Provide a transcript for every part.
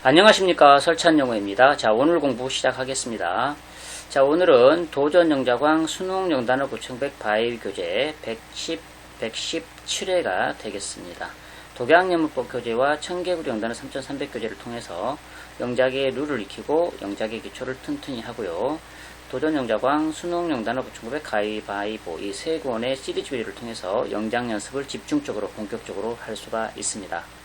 안녕하십니까 설찬영어입니다. 자 오늘 공부 시작하겠습니다. 자 오늘은 도전영자광 수능영단어 9100 바이 교재 110, 117회가 되겠습니다. 독양연문법 교재와 청개구리 영단어 3300 교재를 통해서 영작의 룰을 익히고 영작의 기초를 튼튼히 하고요. 도전영자광 수능영단어 9900 가위바위보 이 세 권의 시리즈 비디오를 통해서 영작 연습을 집중적으로 본격적으로 할 수가 있습니다.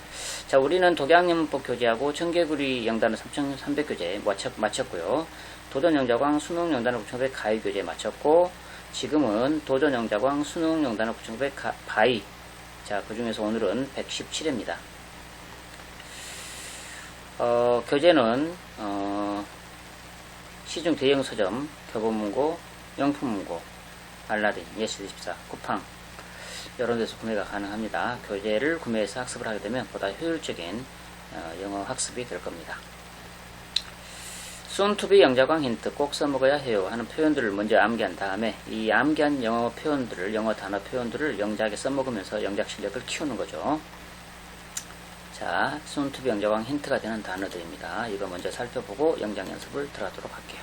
자, 우리는 독양연문법 교재하고 청개구리 영단어 3300 교재 마쳤, 마쳤 고요. 도전영자광 수능영단어 9900 가위 교재 마쳤고, 지금은 도전영자광 수능영단어 9900 가, 바위. 자, 그 중에서 오늘은 117회입니다. 어, 교재는, 어, 시중 대형 서점, 교보문고, 영품문고, 알라딘, 예스24, 쿠팡, 이런 데서 구매가 가능합니다. 교재를 구매해서 학습을 하게 되면 보다 효율적인 어, 영어 학습이 될 겁니다. be 영자광 힌트 꼭 써먹어야 해요 하는 표현들을 먼저 암기한 다음에 이 암기한 영어 표현들을 영어 단어 표현들을 영작에 써먹으면서 영작 실력을 키우는 거죠. 자, be 영자광 힌트가 되는 단어들입니다. 이거 먼저 살펴보고 영작 연습을 들어가도록 할게요.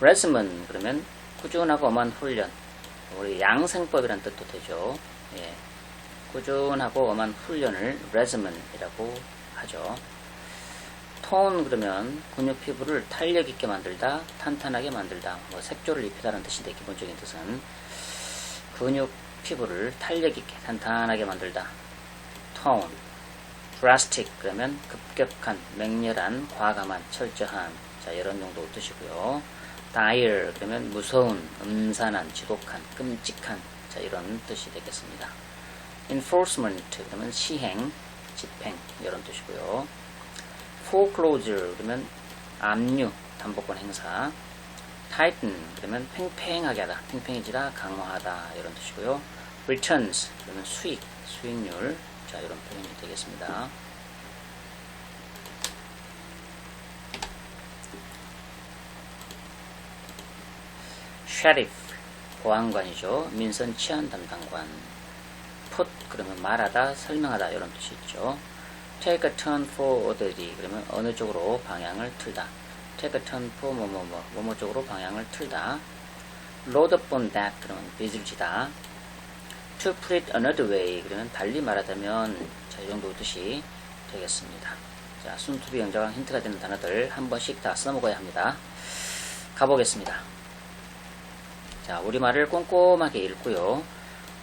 resume 그러면 꾸준하고 엄한 훈련 우리 양생법이란 뜻도 되죠. 예. 꾸준하고 엄한 훈련을 regimen이라고 하죠. 톤 그러면 근육 피부를 탄력 있게 만들다, 탄탄하게 만들다, 뭐 색조를 입히다는 뜻인데 기본적인 뜻은 근육 피부를 탄력 있게 탄탄하게 만들다. 톤, drastic 그러면 급격한, 맹렬한, 과감한, 철저한 자 이런 정도 뜻이고요. Dire 그러면 무서운, 음산한, 지독한, 끔찍한 자 이런 뜻이 되겠습니다. enforcement 그러면 시행, 집행 이런 뜻이고요. foreclosure 그러면 압류, 담보권 행사. tighten 그러면 팽팽하게 하다, 팽팽해지다, 강화하다 이런 뜻이고요. returns 그러면 수익, 수익률 자 이런 표현이 되겠습니다. 셰리프 보안관이죠. 민선 치안 담당관. put 그러면 말하다, 설명하다 이런 뜻이 있죠. take a turn for 어디디 그러면 어느 쪽으로 방향을 틀다. take a turn for 뭐뭐뭐 뭐뭐 쪽으로 방향을 틀다. load up on that 그러면 빚을 지다. to put it another way 그러면 달리 말하자면 자, 이 정도 뜻이 되겠습니다. 자, 순투비 영자랑 힌트가 되는 단어들 한 번씩 다 써먹어야 합니다. 가보겠습니다. 자, 우리말을 꼼꼼하게 읽고요.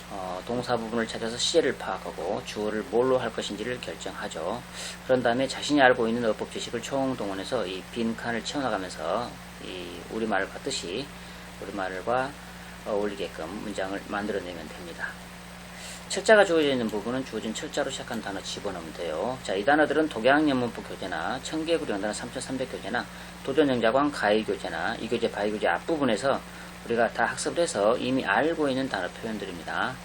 어, 동사 부분을 찾아서 시제를 파악하고 주어를 뭘로 할 것인지를 결정하죠. 그런 다음에 자신이 알고 있는 어법 지식을 총동원해서 이 빈 칸을 채워나가면서 이 우리말과 뜻이 우리말과 어울리게끔 문장을 만들어내면 됩니다. 철자가 주어져 있는 부분은 주어진 철자로 시작한 단어 집어넣으면 돼요. 자, 이 단어들은 독양연문법 교재나 청개구리 연단어 3300 교재나 도전영자광 가위 교재나 이 교재 바이 교재 앞부분에서 우리가 다 학습을 해서 이미 알고 있는 단어 표현들입니다.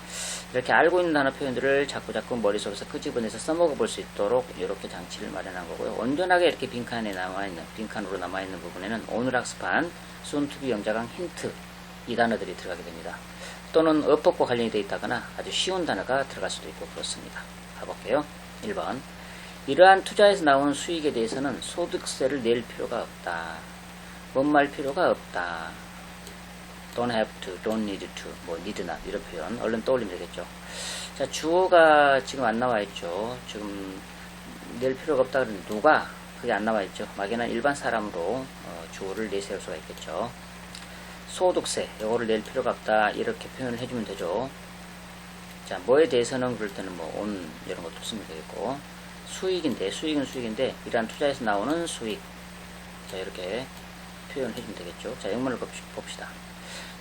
이렇게 알고 있는 단어 표현들을 자꾸 자꾸 머릿속에서 끄집어내서 써먹어 볼 수 있도록 이렇게 장치를 마련한 거고요. 온전하게 이렇게 빈칸에 남아있는, 빈칸으로 남아있는 부분에는 오늘 학습한 소투비 영자강 힌트 이 단어들이 들어가게 됩니다. 또는 어법과 관련이 되어 있다거나 아주 쉬운 단어가 들어갈 수도 있고 그렇습니다. 가볼게요. 1번. 이러한 투자에서 나오는 수익에 대해서는 소득세를 낼 필요가 없다. 뭔 말 필요가 없다. Don't have to, don't need to, 뭐 need not 이런 표현 얼른 떠올리면 되겠죠. 자 주어가 지금 안 나와 있죠. 지금 낼 필요가 없다 그러는 누가 그게 안 나와 있죠. 막연한 일반 사람으로 어, 주어를 내세울 수가 있겠죠. 소득세 이거를 낼 필요가 없다 이렇게 표현을 해주면 되죠. 자 뭐에 대해서는 그럴 때는 뭐 온 이런 것도 쓰면 되겠고 수익인데 수익은 수익인데 이러한 투자에서 나오는 수익 자 이렇게 표현을 해주면 되겠죠. 자 영문을 봅시다.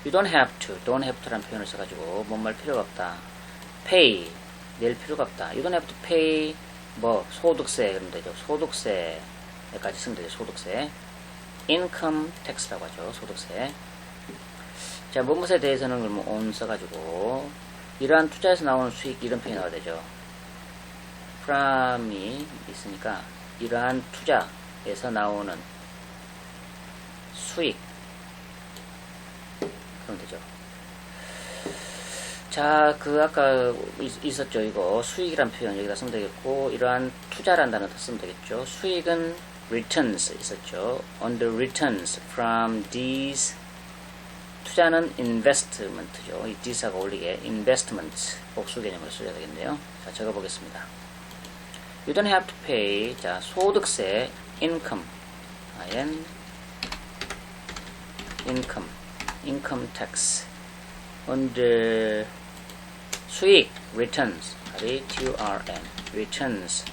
You don't have to, don't have to라는 표현을 써가지고 뭔말 필요가 없다. pay, 낼 필요가 없다. You don't have to pay, 뭐 소득세 그러면 되죠. 소득세까지 쓰면 되죠. 소득세. income tax라고 하죠. 소득세. 자, 무엇에 대해서는 그러면 on 써가지고 이러한 투자에서 나오는 수익 이런 표현이 나와야 되죠. from이 있으니까 이러한 투자에서 나오는 수익 그럼 되죠. 자, 그 아까 있- 있었죠. 이거 수익이란 표현 여기다 쓰면 되겠고 이러한 투자란 단어 다 쓰면 되겠죠. 수익은 returns 있었죠. On the returns from these 투자는 investment죠. 이 this하고 올리게 investment 복수 개념으로 써야 되겠네요. 자, 적어 보겠습니다. You don't have to pay. 자, 소득세 income. in income income tax on the 수익 returns 아리 TURN returns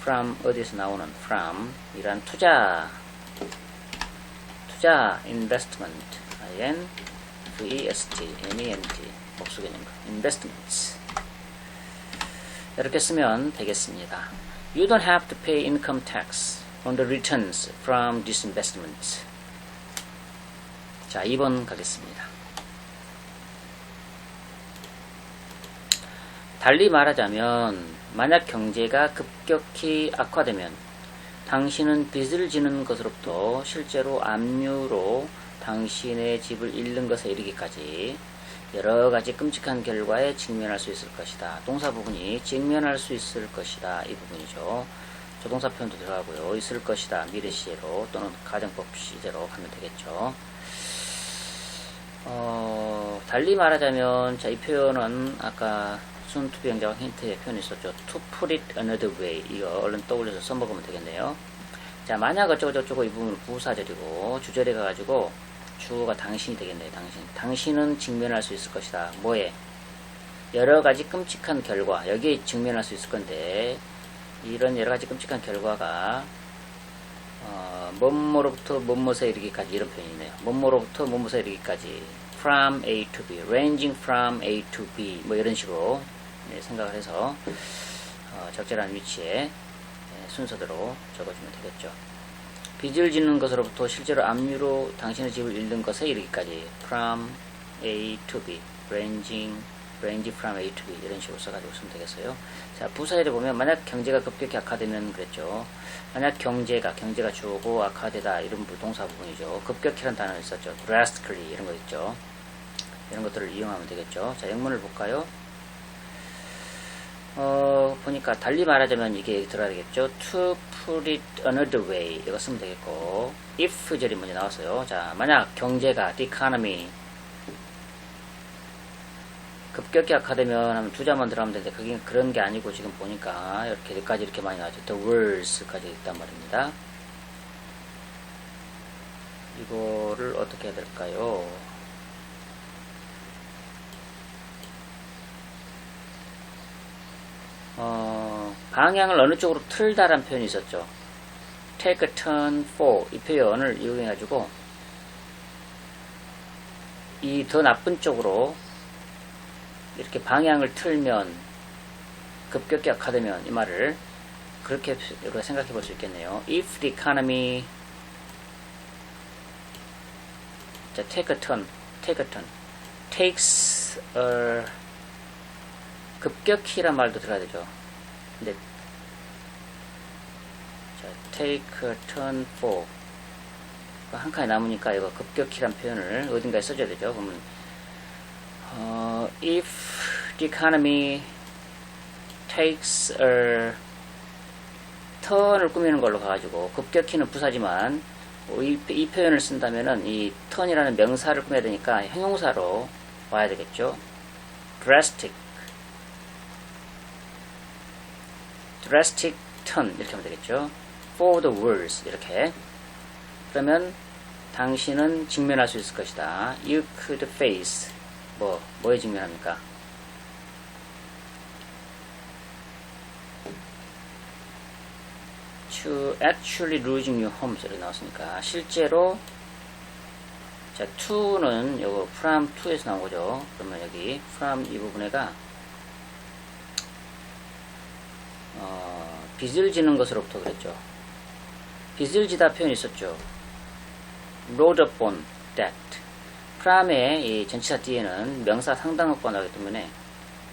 from 어디서 나오는 from 이란 투자 투자 investment IN VEST MENT 복수 개념 investments 이렇게 쓰면 되겠습니다. You don't have to pay income tax on the returns from these investments. 자, 2번 가겠습니다. 달리 말하자면 만약 경제가 급격히 악화되면 당신은 빚을 지는 것으로부터 실제로 압류로 당신의 집을 잃는 것에 이르기까지 여러 가지 끔찍한 결과에 직면할 수 있을 것이다. 동사 부분이 직면할 수 있을 것이다. 이 부분이죠. 조동사 표현도 들어가고요. 있을 것이다. 미래 시제로 또는 가정법 시제로 가면 되겠죠. 어, 달리 말하자면 자, 이 표현은 아까 영장 힌트에 표현이 있었죠. To put it another way. 이거 얼른 떠올려서 써먹으면 되겠네요. 자, 만약 어쩌고저쩌고 이 부분은 부사절이고 주절에 가가지고 주어가 당신이 되겠네요. 당신. 당신은 직면할 수 있을 것이다. 뭐에? 여러 가지 끔찍한 결과. 여기에 직면할 수 있을 건데 이런 여러 가지 끔찍한 결과가 어, 뭐뭐로부터 뭐뭐에 이르기까지 이런 표현이네요. 뭐뭐로부터 뭐뭐에 이르기까지 from A to B, ranging from A to B 뭐 이런 식으로 네, 생각을 해서 어, 적절한 위치에 네, 순서대로 적어주면 되겠죠. 빚을 짓는 것으로부터 실제로 압류로 당신의 집을 잃는 것에 이르기까지 from A to B, ranging range from A to B 이런 식으로 써가지고 쓰면 되겠어요. 자 부사에를 보면 만약 경제가 급격히 악화되면 그랬죠. 만약 경제가 경제가 주어고 악화되다 이런 부동사 부분이죠. 급격히란 단어 있었죠. drastically 이런 거 있죠. 이런 것들을 이용하면 되겠죠. 자 영문을 볼까요? 어, 보니까 달리 말하자면 이게 들어야 되겠죠. To put it another way. 이거 쓰면 되겠고. if 절이 먼저 나왔어요. 자, 만약 경제가, the economy, 급격히 악화되면 하면 투자만 들어가면 되는데, 그게 그런 게 아니고 지금 보니까 이렇게 여기까지 이렇게 많이 나왔죠. The words까지 있단 말입니다. 이거를 어떻게 해야 될까요? 어, 방향을 어느 쪽으로 틀다란 표현이 있었죠. take a turn for 이 표현을 이용해 가지고 이 더 나쁜 쪽으로 이렇게 방향을 틀면 급격히 악화되면 이 말을 그렇게 생각해 볼 수 있겠네요. If the economy 자, take a turn, take a turn, takes a 급격히란 말도 들어야 되죠. 근데 자, take a turn for 한 칸이 남으니까 이거 급격히란 표현을 어딘가에 써줘야 되죠. 그러면 어, if the economy takes a turn을 꾸미는 걸로 가가지고 급격히는 부사지만 이, 이 표현을 쓴다면은 이 turn이라는 명사를 꾸며야 되니까 형용사로 와야 되겠죠. drastic drastic turn 이렇게 하면 되겠죠. for the worse 이렇게 그러면 당신은 직면할 수 있을 것이다. You could face 뭐 뭐에 직면합니까? to actually losing your home 이렇게 나왔으니까 실제로 자 to는 요거 from to에서 나온 거죠. 그러면 여기 from 이 부분에가 어, 빚을 지는 것으로부터 그랬죠. 빚을 지다 표현이 있었죠. load upon debt. 프람의 이 전치사 뒤에는 명사 상당어구가 나오기 때문에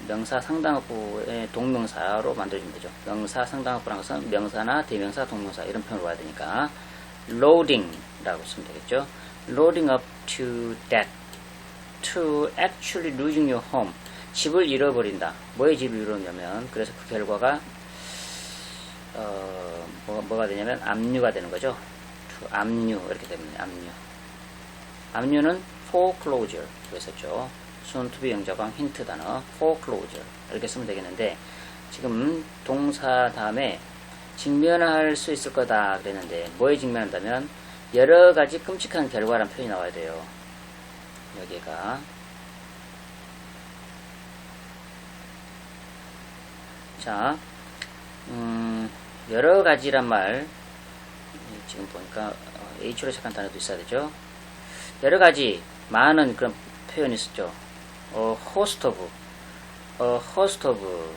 명사 상당어구의 동명사로 만들어주면 되죠. 명사 상당어구라는 것은 명사나 대명사, 동명사 이런 표현으로 와야 되니까 loading라고 쓰면 되겠죠. loading up to debt to actually losing your home. 집을 잃어버린다. 뭐의 집을 잃었냐면 그래서 그 결과가 어, 뭐, 뭐가 되냐면 압류가 되는 거죠. 압류 이렇게 됩니다. 압류. 압류는 foreclosure 그랬었죠. soon 영자방 힌트 단어 foreclosure 이렇게 쓰면 되겠는데 지금 동사 다음에 직면할 수 있을 거다 그랬는데 뭐에 직면한다면 여러 가지 끔찍한 결과라는 표현이 나와야 돼요. 여기가 자, 음, 여러 가지란 말 지금 보니까 어, H로 시작한 단어도 있어야 되죠. 여러 가지 많은 그런 표현이 있었죠. 어, host of, 어, host of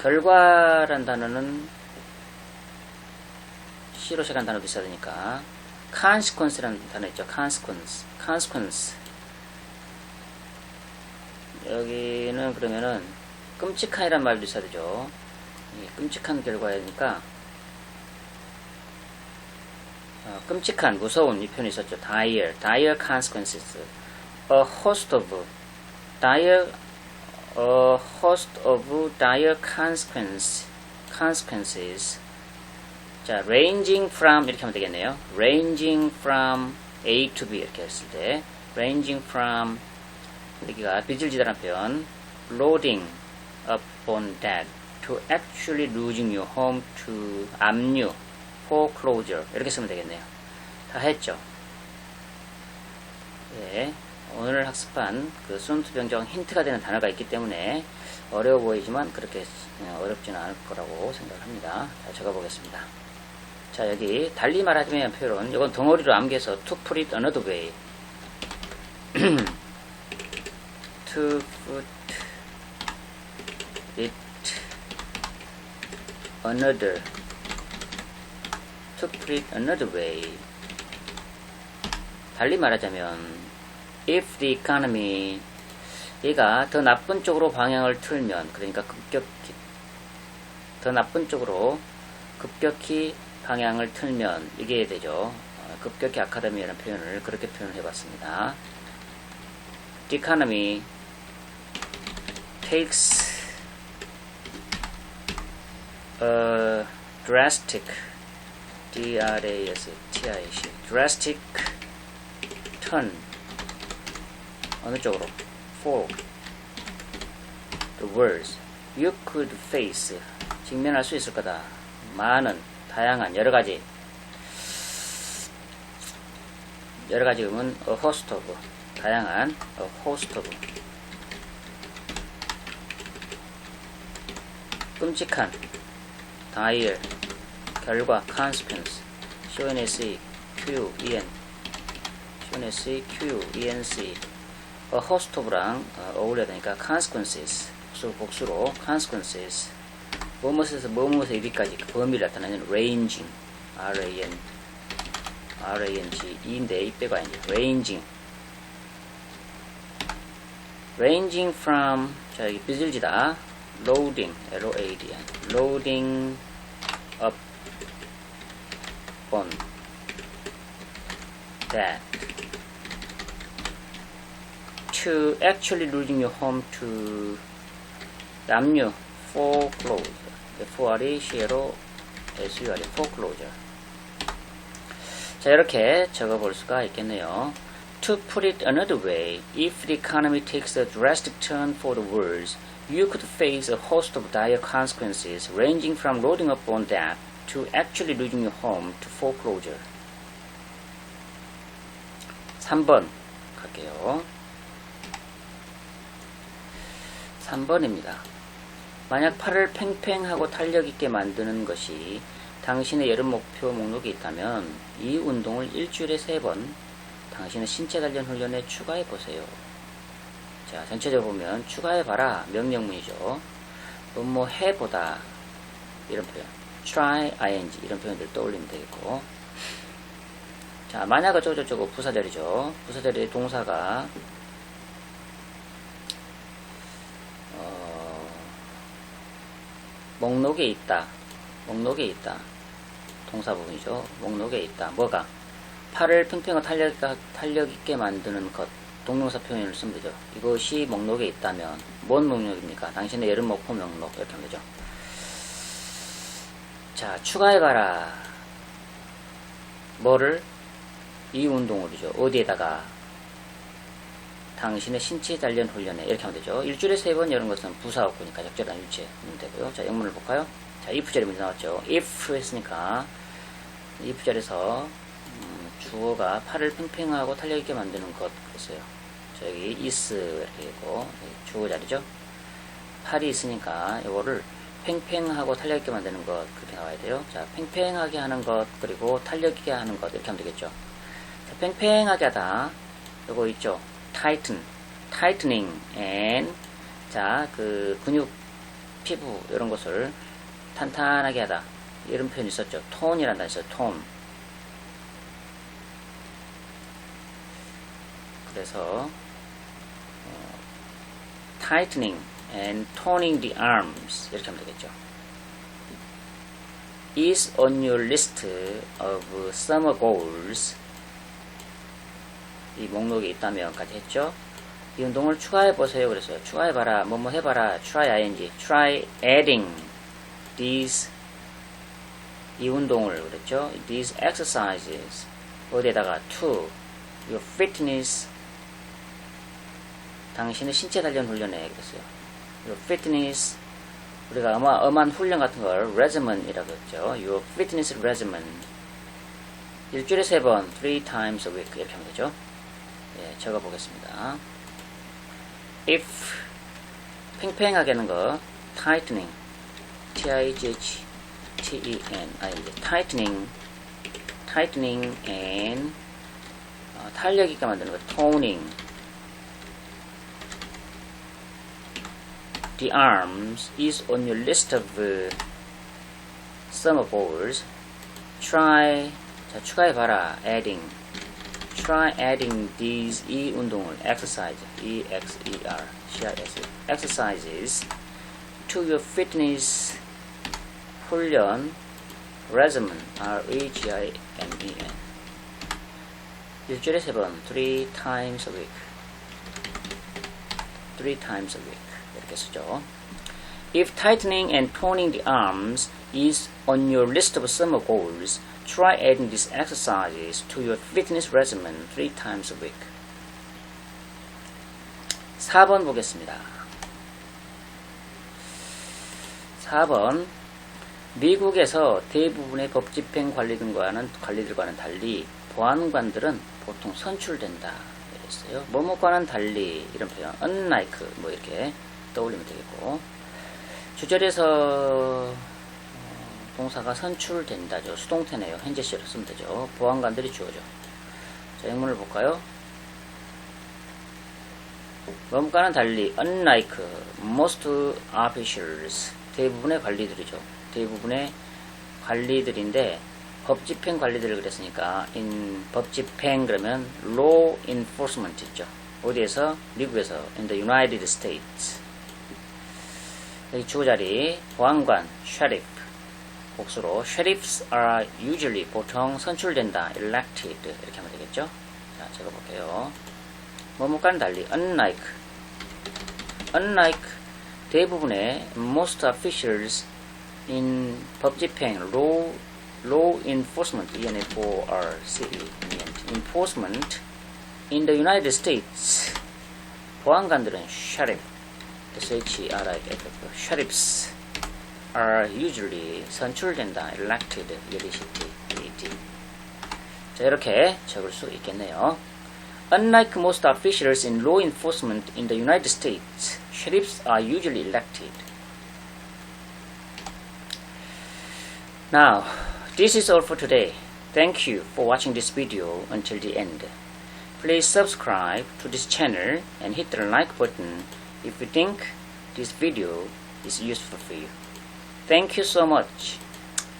결과란 단어는 C로 시작한 단어도 있어야 되니까 consequence라는 단어 있죠. consequence, consequence. 여기는 그러면은 끔찍한이란 말도 있어야 되죠. 이 끔찍한 결과니까 어, 끔찍한, 무서운 이 표현이 있었죠. dire, dire consequences. A host of, dire, a host of dire consequence, consequences. 자, ranging from 이렇게 하면 되겠네요. ranging from A to B 이렇게 했을 때 ranging from 여기가 빚을지다라는 표현 loading upon that to actually losing your home to 압류 Foreclosure 이렇게 쓰면 되겠네요. 다 했죠. 예, 오늘 학습한 그 순투 병정 힌트가 되는 단어가 있기 때문에 어려워 보이지만 그렇게 어렵지는 않을 거라고 생각합니다. 자, 적어보겠습니다. 자, 여기 달리 말하자면 표현, 이건 덩어리로 암기해서 to put it another way. to put it another to put it another way. 달리 말하자면 if the economy 얘가 더 나쁜 쪽으로 방향을 틀면 그러니까 급격히 더 나쁜 쪽으로 급격히 방향을 틀면 이게 되죠. 어, 급격히 아카데미라는 표현을 그렇게 표현을 해봤습니다. The economy takes a drastic D-R-A-S-T-I-C drastic turn 어느 쪽으로? for the words you could face 직면할 수 있을 거다 많은 다양한 여러 가지 여러 가지 음은 a host of 다양한 a host of 끔찍한 dire 결과 consequence CNSE Q EN CNSE Q ENC a host of랑 어, 어울려야 되니까 consequences 복수, 복수로 consequences 뭐뭇에서 뭐뭇에 이리까지 그 범위를 나타내는 ranging R-A-N R-A-N-G E인데 이 빼고 아니죠 ranging ranging from 자 여기 삐질지다 loading L-O-A-D-N loading up on that to actually losing your home to 남녀 foreclose F-R이 C로 S-U-R이 foreclosure 자 이렇게 적어볼 수가 있겠네요 To put it another way, if the economy takes a drastic turn for the worse, you could face a host of dire consequences ranging from loading up on debt to actually losing your home to foreclosure. 3번 갈게요. 3번입니다. 만약 팔을 팽팽하고 탄력 있게 만드는 것이 당신의 여름 목표 목록에 있다면 이 운동을 일주일에 3번 당신의 신체 단련 훈련에 추가해 보세요. 자, 전체적으로 보면 추가해 봐라 명령문이죠. 뭐뭐 해보다 이런 표현 try ing 이런 표현들 떠올리면 되겠고 자 만약 어쩌고저쩌고 부사절이죠. 부사절의 동사가 어, 목록에 있다. 목록에 있다. 동사 부분이죠. 목록에 있다. 뭐가? 팔을 팽팽하고 탄력, 탄력 있게 만드는 것. 동명사 표현을 쓰면 되죠. 이것이 목록에 있다면 뭔 목록입니까? 당신의 여름 목표 목록 이렇게 하면 되죠. 자, 추가해봐라. 뭐를? 이 운동을이죠. 어디에다가? 당신의 신체 단련 훈련에 이렇게 하면 되죠. 일주일에 세 번 이런 것은 부사어구니까 적절한 일치에 하면 되고요. 자, 영문을 볼까요? 자, if 자리 문제 나왔죠. if 했으니까 if 자리에서 음, 주어가 팔을 팽팽하고 탄력 있게 만드는 것 그랬어요. 자, 여기 is 이렇게 있고 주어 자리죠. 팔이 있으니까 이거를 팽팽하고 탄력 있게 만드는 것 그렇게 나와야 돼요. 자, 팽팽하게 하는 것 그리고 탄력 있게 하는 것 이렇게 하면 되겠죠. 자, 팽팽하게 하다 요거 있죠. tighten, tightening and 자, 그 근육 피부 이런 것을 탄탄하게 하다 이런 표현이 있었죠. 톤이란 단어 있어요. 톤. 그래서 어, tightening and toning the arms 이렇게 하면 되겠죠. is on your list of summer goals 이 목록에 있다면까지 했죠. 이 운동을 추가해 보세요. 그랬어요. 추가해 봐라. 뭐뭐 해봐라. try ing. try adding these 이 운동을 그랬죠. these exercises 어디에다가 to your fitness 당신의 신체 단련 훈련에 그랬어요. Fitness 우리가 엄한, 엄한 훈련 같은 걸 regimen이라고 했죠. your fitness regimen 일주일에 세 번, three times a week 이렇게 하면 되죠. 예, 적어 보겠습니다. if 팽팽하게 하는 거 tightening t i g h t e n i n g tightening tightening and 어, 탄력 있게 만드는 거 toning the arms is on your list of uh, summer goals try 자 추가해 봐라 adding try adding these 이 운동을 exercise e x e r c i s exercises to your fitness 훈련 regimen r e g i m e n 일주일에 세 번 three times a week three times a week 이렇게 쓰죠. If tightening and toning the arms is on your list of summer goals, try adding these exercises to your fitness regimen three times a week. 4번 보겠습니다. 4번 미국에서 대부분의 법 집행 관리들과는 관리들과는 달리 보안관들은 보통 선출된다. 이랬어요. 뭐뭐과는 달리 이런 표현, unlike 뭐 이렇게 떠올리면 되겠고 주절에서 어, 동사가 선출된다죠. 수동태네요. 현재 시로 쓰면 되죠. 보안관들이 주어죠. 자, 영문을 볼까요? 뭐뭐과는 달리 unlike most officials 대부분의 관리들이죠. 대부분의 관리들인데 법 집행 관리들을 그랬으니까 in 법 집행 그러면 law enforcement 있죠. 어디에서? 미국에서 in the United States 여기 주어 자리 보안관 sheriff 복수로 sheriffs are usually 보통 선출된다 elected 이렇게 하면 되겠죠. 자 적어볼게요. 뭐뭐과는 달리 unlike unlike 대부분의 most officials in 법 집행 law law enforcement E N F O R C E enforcement in the United States 보안관들은 sheriff S H R I F F sheriffs are usually 선출된다 elected E L E C T E D 자 이렇게 적을 수 있겠네요. Unlike most officials in law enforcement in the United States, sheriffs are usually elected. Now, this is all for today. Thank you for watching this video until the end. Please subscribe to this channel and hit the like button if you think this video is useful for you. Thank you so much.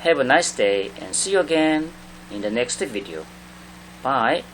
Have a nice day and see you again in the next video. Bye.